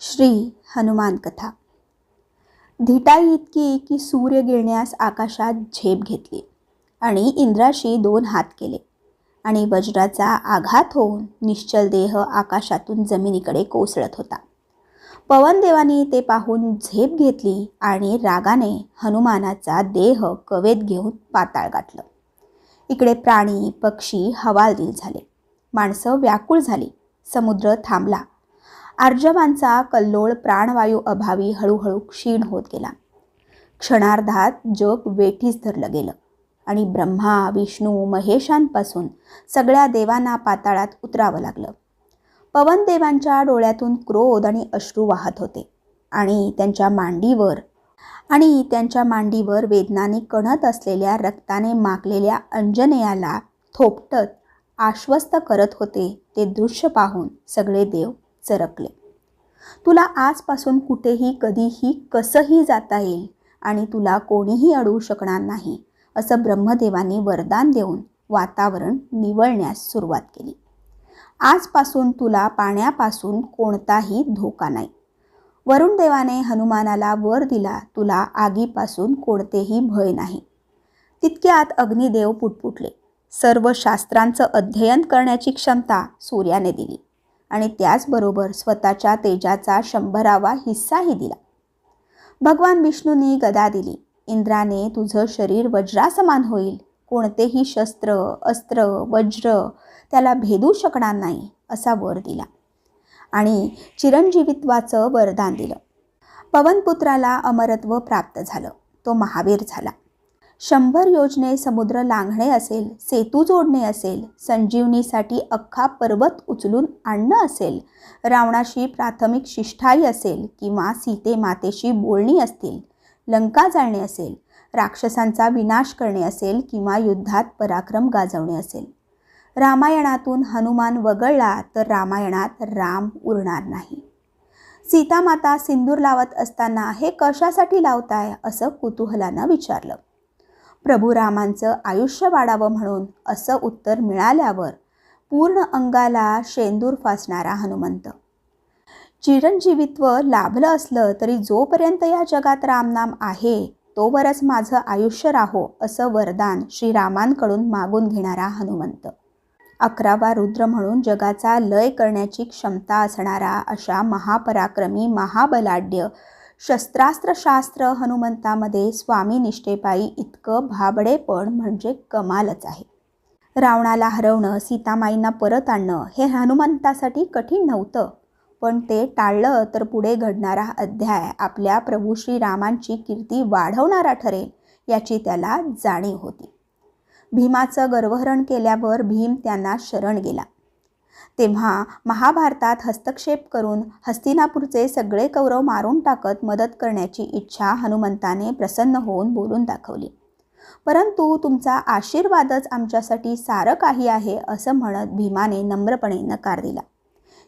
श्री हनुमान कथा. धिटाई इतकी की सूर्य गिळण्यास आकाशात झेप घेतली आणि इंद्राशी दोन हात केले आणि वज्राचा आघात होऊन निश्चल देह आकाशातून जमिनीकडे कोसळत होता. पवनदेवाने ते पाहून झेप घेतली आणि रागाने हनुमानाचा देह कवेत घेऊन पाताळ गाठलं. इकडे प्राणी पक्षी हवालदिल झाले. माणसं व्याकुळ झाली. समुद्र थांबला. आर्जवांचा कल्लोळ प्राणवायू अभावी हळूहळू क्षीण होत गेला. क्षणार्धात जग वेठीस धरलं गेलं आणि ब्रह्मा विष्णू महेशांपासून सगळ्या देवांना पाताळात उतरावं लागलं. पवनदेवांच्या डोळ्यातून क्रोध आणि अश्रू वाहत होते आणि त्यांच्या मांडीवर आणि त्यांच्या मांडीवर वेदनाने कणत असलेल्या रक्ताने माकलेल्या अंजनेयाला थोपटत आश्वस्त करत होते ते दृश्य पाहून सगळे देव चरकले. तुला आजपासून कुठेही कधीही कसंही जाता येईल आणि तुला कोणीही अडवू शकणार नाही असं ब्रह्मदेवाने वरदान देऊन वातावरण निवळण्यास सुरुवात केली. आजपासून तुला पाण्यापासून कोणताही धोका नाही. वरुण देवाने हनुमानाला वर दिला तुला आगीपासून कोणतेही भय नाही. तितक्यात अग्निदेव पुटपुटले. सर्व शास्त्रांचं अध्ययन करण्याची क्षमता सूर्याने दिली. आणि त्याचबरोबर स्वतःच्या तेजाचा शंभरावा हिस्साही दिला. भगवान विष्णूंनी गदा दिली. इंद्राने तुझं शरीर वज्रासमान होईल. कोणतेही शस्त्र अस्त्र वज्र त्याला भेदू शकणार नाही असा वर दिला. आणि चिरंजीवित्वाचं वरदान दिलं. पवनपुत्राला अमरत्व प्राप्त झालं. तो महावीर झाला. शंभर योजने समुद्र लांघणे असेल सेतू जोडणे असेल संजीवनीसाठी अख्खा पर्वत उचलून आणणं असेल रावणाशी प्राथमिक शिष्ठाई असेल किंवा सीते मातेशी बोलणी असतील लंका जाळणे असेल राक्षसांचा विनाश करणे असेल किंवा युद्धात पराक्रम गाजवणे असेल. रामायणातून हनुमान वगळला तर रामायणात राम उरणार नाही. सीतामाता सिंदूर लावत असताना हे कशासाठी लावताय असं कुतूहलानं विचारलं. प्रभू रामांचं आयुष्य वाढावं म्हणून असं उत्तर मिळाल्यावर पूर्ण अंगाला शेंदूर फासणारा हनुमंत. चिरंजीवित्व लाभलं असलं तरी जोपर्यंत या जगात रामनाम आहे तोवरच माझं आयुष्य राहो असं वरदान श्रीरामांकडून मागून घेणारा हनुमंत. अकरावा रुद्र म्हणून जगाचा लय करण्याची क्षमता असणारा अशा महापराक्रमी महाबलाढ्य शस्त्रास्त्रशास्त्र हनुमंतामध्ये स्वामी निष्ठेपायी इतकं भाबडेपण म्हणजे कमालच आहे. रावणाला हरवणं सीतामाईंना परत आणणं हे हनुमंतासाठी कठीण नव्हतं. पण ते टाळलं तर पुढे घडणारा अध्याय आपल्या प्रभू श्रीरामांची कीर्ती वाढवणारा ठरेल याची त्याला जाणीव होती. भीमाचं गर्वहरण केल्यावर भीम त्यांना शरण गेला. तेव्हा महाभारतात हस्तक्षेप करून हस्तिनापूरचे सगळे कौरव मारून टाकत मदत करण्याची इच्छा हनुमंताने प्रसन्न होऊन बोलून दाखवली. परंतु तुमचा आशीर्वादच आमच्यासाठी सारं काही आहे असं म्हणत भीमाने नम्रपणे नकार दिला.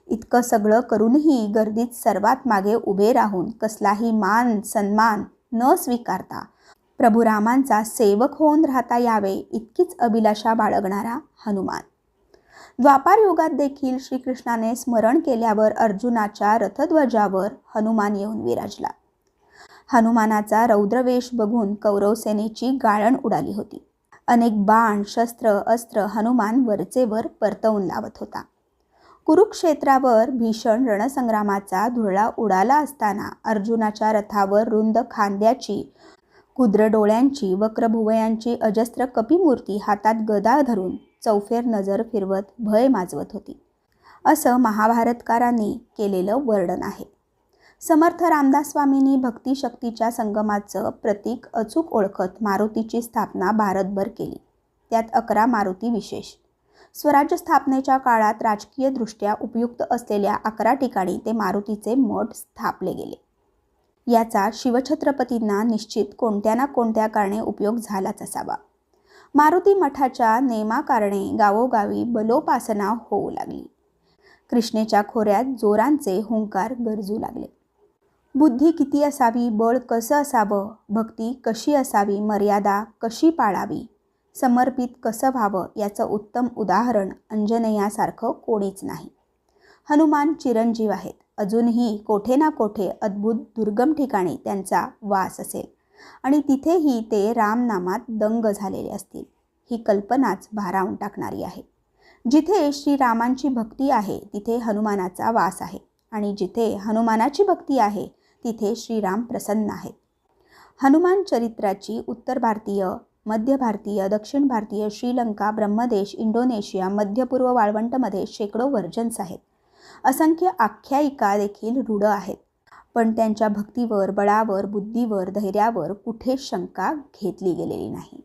इतकं सगळं करूनही गर्दीत सर्वात मागे उभे राहून कसलाही मान सन्मान न स्वीकारता प्रभुरामांचा सेवक होऊन राहता यावे इतकीच अभिलाषा बाळगणारा हनुमान. द्वापार युगात देखील श्रीकृष्णाने स्मरण केल्यावर अर्जुनाच्या रथध्वजावर हनुमान येऊन विराजला. हनुमानाचा रौद्रवेश बघून कौरवसेनेची गाळण उडाली होती. अनेक बाण शस्त्र अस्त्र हनुमान वरचेवर परतवून लावत होता. कुरुक्षेत्रावर भीषण रणसंग्रामाचा धुरळा उडाला असताना अर्जुनाच्या रथावर रुंद खांद्याची क्षुद्र डोळ्यांची वक्रभुवयांची अजस्त्र कपिमूर्ती हातात गदा धरून चौफेर नजर फिरवत भय माजवत होती. असं महाभारतकारांनी केलेलं वर्णन आहे. समर्थ रामदास स्वामींनी भक्तिशक्तीच्या संगमाचं प्रतीक अचूक ओळखत मारुतीची स्थापना भारतभर केली. त्यात अकरा मारुती विशेष. स्वराज्य स्थापनेच्या काळात राजकीयदृष्ट्या उपयुक्त असलेल्या अकरा ठिकाणी ते मारुतीचे मठ स्थापले गेले. याचा शिवछत्रपतींना निश्चित कोणत्या ना कोणत्या कारणे उपयोग झालाच असावा. मारुती मठाच्या नेमाकारणे गावोगावी बलोपासना होऊ लागली. कृष्णेच्या खोऱ्यात जोरांचे हुंकार गरजू लागले. बुद्धी किती असावी बळ कसं असावं भक्ती कशी असावी मर्यादा कशी पाळावी समर्पित कसं व्हावं याचं उत्तम उदाहरण अंजनेयासारखं कोणीच नाही. हनुमान चिरंजीव आहेत. अजूनही कोठे ना कोठे अद्भुत दुर्गम ठिकाणी त्यांचा वास असेल. आणि तिथेही ते रामनामात दंग झालेले असतील. ही कल्पनाच भारावून टाकणारी आहे. जिथे श्रीरामांची भक्ती आहे तिथे हनुमानाचा वास आहे. आणि जिथे हनुमानाची भक्ती आहे तिथे श्रीराम प्रसन्न आहेत. हनुमान चरित्राची उत्तर भारतीय मध्य भारतीय दक्षिण भारतीय श्रीलंका ब्रह्मदेश इंडोनेशिया मध्यपूर्व वाळवंटमध्ये शेकडो व्हर्जन्स आहेत. असंख्य आख्यायिका देखील रूढ आहेत. पण त्यांच्या भक्तीवर बळावर बुद्धीवर धैर्यावर कुठेच शंका घेतली गेलेली नाही.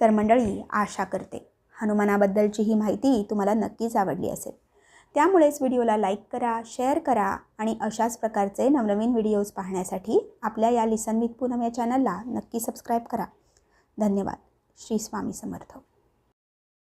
तर मंडळी आशा करते. हनुमानाबद्दलची ही माहिती तुम्हाला नक्कीच आवडली असेल. त्यामुळेच व्हिडिओला लाईक करा शेअर करा आणि अशाच प्रकारचे नवनवीन व्हिडिओज पाहण्यासाठी आपल्या या लिसन विथ पूनम या चॅनलला नक्की सबस्क्राईब करा. धन्यवाद. श्री स्वामी समर्थ.